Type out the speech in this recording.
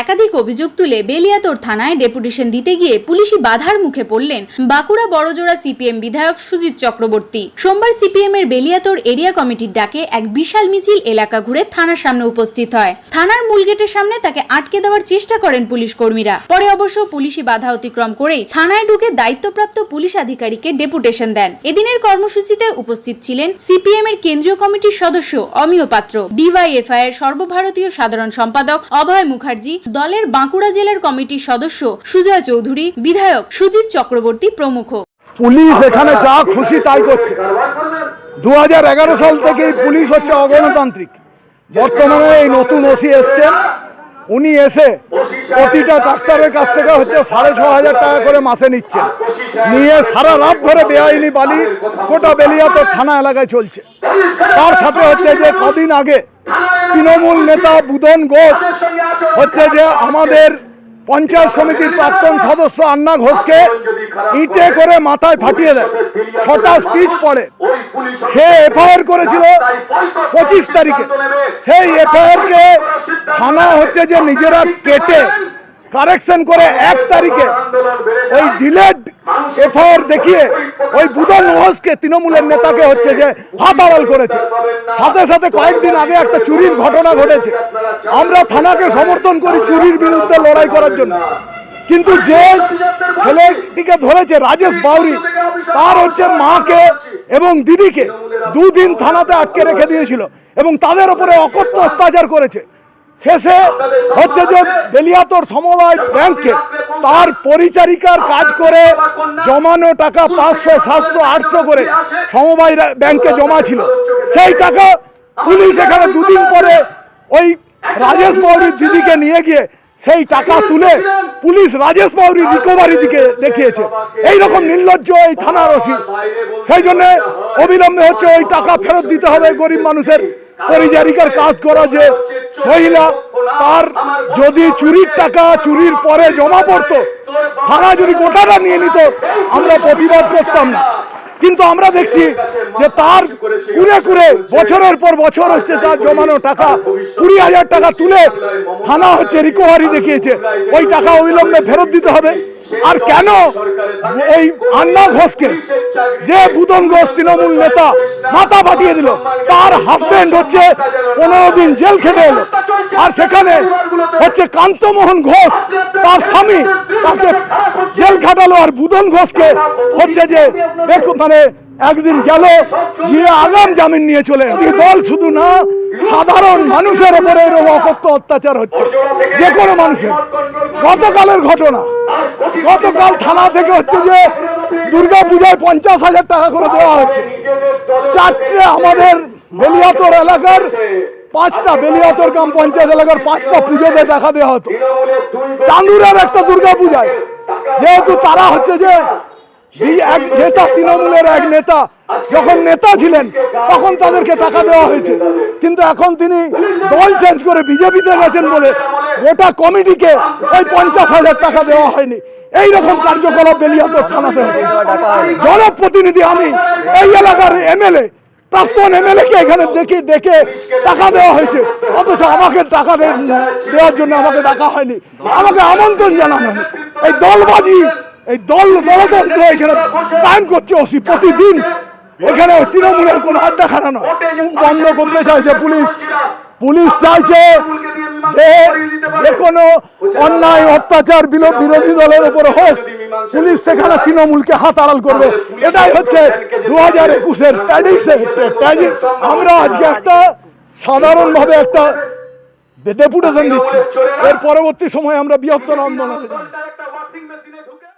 একাধিক অভিযোগ তুলে বেলিয়াতোর থানায় ডেপুটেশন দিতে গিয়ে পুলিশি বাধার মুখে পড়লেন বাঁকুড়া বড়জোড়া সিপিএম বিধায়ক সুজিত চক্রবর্তী। সোমবার সিপিএম এর বেলিয়াতোর এরিয়া কমিটির ডাকে এক বিশাল মিছিল এলাকা ঘুরে থানার সামনে উপস্থিত হয়। থানার মূল গেটের সামনে তাকে আটকে দেওয়ার চেষ্টা করেন পুলিশ কর্মীরা পরে অবশ্য পুলিশি বাধা অতিক্রম করেই থানায় ঢুকে দায়িত্বপ্রাপ্ত পুলিশ আধিকারিককে ডেপুটেশন দেন। এদিনের কর্মসূচিতে উপস্থিত ছিলেন সিপিএম এর কেন্দ্রীয় কমিটির সদস্য অমিয় পাত্র ডিওয়াইএফআই এর সর্বভারতীয় সাধারণ সম্পাদক অভয় মুখার্জি দলের বাঁকুড়া জেলার কমিটির সদস্য সুজয় চৌধুরী, বিধায়ক সুজিত চক্রবর্তী প্রমুখ। পুলিশ এখানে যা খুশি তাই করছে। দুহাজার এগারো সাল থেকে পুলিশ হচ্ছে অগণতান্ত্রিক। বর্তমানে এই নতুন ওসি এসছেন। উনি এসে প্রতিটা ডাক্তারের কাছ থেকে হচ্ছে সাড়ে ছ হাজার টাকা করে মাসে নিচ্ছেন। নিয়ে সারা রাত ধরে বেআইনি বালি গোটা বেলিয়াতে থানা এলাকায় চলছে। তার সাথে হচ্ছে যে কদিন আগে তৃণমূল নেতা বুদন ঘোষ হচ্ছে যে আমাদের পঞ্চায়েত সমিতির প্রাক্তন সদস্য আন্না ঘোষকে ইটে করে মাথায় ফাটিয়ে দেয়। ছটা স্টিচ পড়ে। সে এফআইআর করেছিল পঁচিশ তারিখে। সেই এফআইআর কে থানা হচ্ছে যে নিজেরা কেটে কারেকশন করে এক তারিখে ওই ডিলেড এফআইআর দেখিয়ে ওই বুধন ঘোষকে তৃণমূলের নেতাকে হচ্ছে যে হাত আড়াল করেছে। সাথে সাথে কয়েকদিন আগে একটা চুরির ঘটনা ঘটেছে। আমরা থানাকে সমর্থন করি চুরির বিরুদ্ধে লড়াই করার জন্য। কিন্তু যে ছেলেটিকে ধরেছে রাজেশ বাউরি, তার হচ্ছে মাকে এবং দিদিকে দুদিন থানাতে আটকে রেখে দিয়েছিল এবং তাদের উপরে অকথ্য অত্যাচার করেছে। শেষে হচ্ছে যে বেলিয়াতর সমবায় ব্যাংকে তার পরিচারিকার কাজ করে জমানো টাকা পাঁচশো, সাতশো, আটশো করে সমবায় ব্যাংকে জমা ছিল। সেই টাকা পুলিশ এখানে দুদিন পরে ওই রাজেশ বাউরির দিদিকে নিয়ে গিয়ে সেই টাকা তুলে পুলিশ রাজেশ বাউরির রিকভারি দিকে দেখিয়েছে। এই রকম নির্লজ্জ এই থানার ওসি। সেই জন্য অবিলম্বে হচ্ছে ওই টাকা ফেরত দিতে হবে গরিব মানুষের। পরিচারিকার কাজ করা যে মহিলা, তার যদি চুরির টাকা চুরির পরে জমা পড়তো থানা যদি গোটাটা নিয়ে নিত, আমরা প্রতিবাদ করতাম না। কিন্তু আমরা দেখছি যে তার কুড়ে কুড়ে বছরের পর বছর হচ্ছে তার জমানো টাকা, কুড়ি হাজার টাকা তুলে থানা হচ্ছে রিকোভারি দেখিয়েছে। ওই টাকা অবিলম্বে ফেরত দিতে হবে। আর কেন ওই আন্না ঘোষকে যে বুদন ঘোষ তৃণমূল নেতা মাথা ফাটিয়ে দিল, তার হাজবেন্ড হচ্ছে পনেরো দিন জেল খেটে এলো। আর সেখানে হচ্ছে কান্তমোহন ঘোষ, তার স্বামী, তাকে জেল খাটালো। আর বুদন ঘোষকে হচ্ছে যে মানে একদিন গেল, গিয়ে আগাম জামিন নিয়ে চলে দল শুধু না, সাধারণ মানুষের উপরে এরকম অকথ্য অত্যাচার হচ্ছে। যে কোনো মানুষের। গতকালের ঘটনা। গতকাল থানা থেকে হচ্ছে যে দুর্গা পূজায় পঞ্চাশ হাজার টাকা করে দেওয়া হচ্ছে। চারটে আমাদের বেলিয়াতর এলাকার পাঁচটা, বেলিয়াতর গ্রাম পঞ্চায়েত এলাকার পাঁচটা পুজোতে টাকা দেওয়া হতো। চান্দুরের একটা দুর্গা পূজায় যেহেতু তারা হচ্ছে যে এক নেতা, তৃণমূলের এক নেতা, যখন নেতা ছিলেন, তখন তাদেরকে টাকা দেওয়া হয়েছে। কিন্তু এখন তিনি দল চেঞ্জ করে বিজেপিতে গেছেন বলে গোটা কমিটিকে ওই পঞ্চাশ হাজার টাকা দেওয়া হয়নি। এই রকম কার্যকলাপ বেলিয়াতর থানাতে হচ্ছে। জনপ্রতিনিধি আমি এই এলাকার এমএলএ, প্রাক্তন এমএলএ কে এখানে দেখে ডেকে টাকা দেওয়া হয়েছে। অথচ আমাকে টাকা দেওয়ার জন্য আমাকে ডাকা হয়নি। আমাকে আমন্ত্রণ জানানো এই দলবাজি এই দল দলতন্ত্র এখানে কায়েম করছে ওসি প্রতিদিন। এখানে তৃণমূলের কোনো আড্ডাখানা নয়। মুখ বন্ধ করতে চাইছে পুলিশ। পুলিশ চাইছে যে যে কোনো অন্যায়, অত্যাচার বিরোধী দলের উপরে হোক, পুলিশ সেখানে তৃণমূলকে হাত আড়াল করবে। এটাই হচ্ছে দু হাজার একুশের আমরা আজকে একটা সাধারণভাবে একটা ডেপুটেশন দিচ্ছি। এর পরবর্তী সময় আমরা বৃহত্তর আন্দোলনে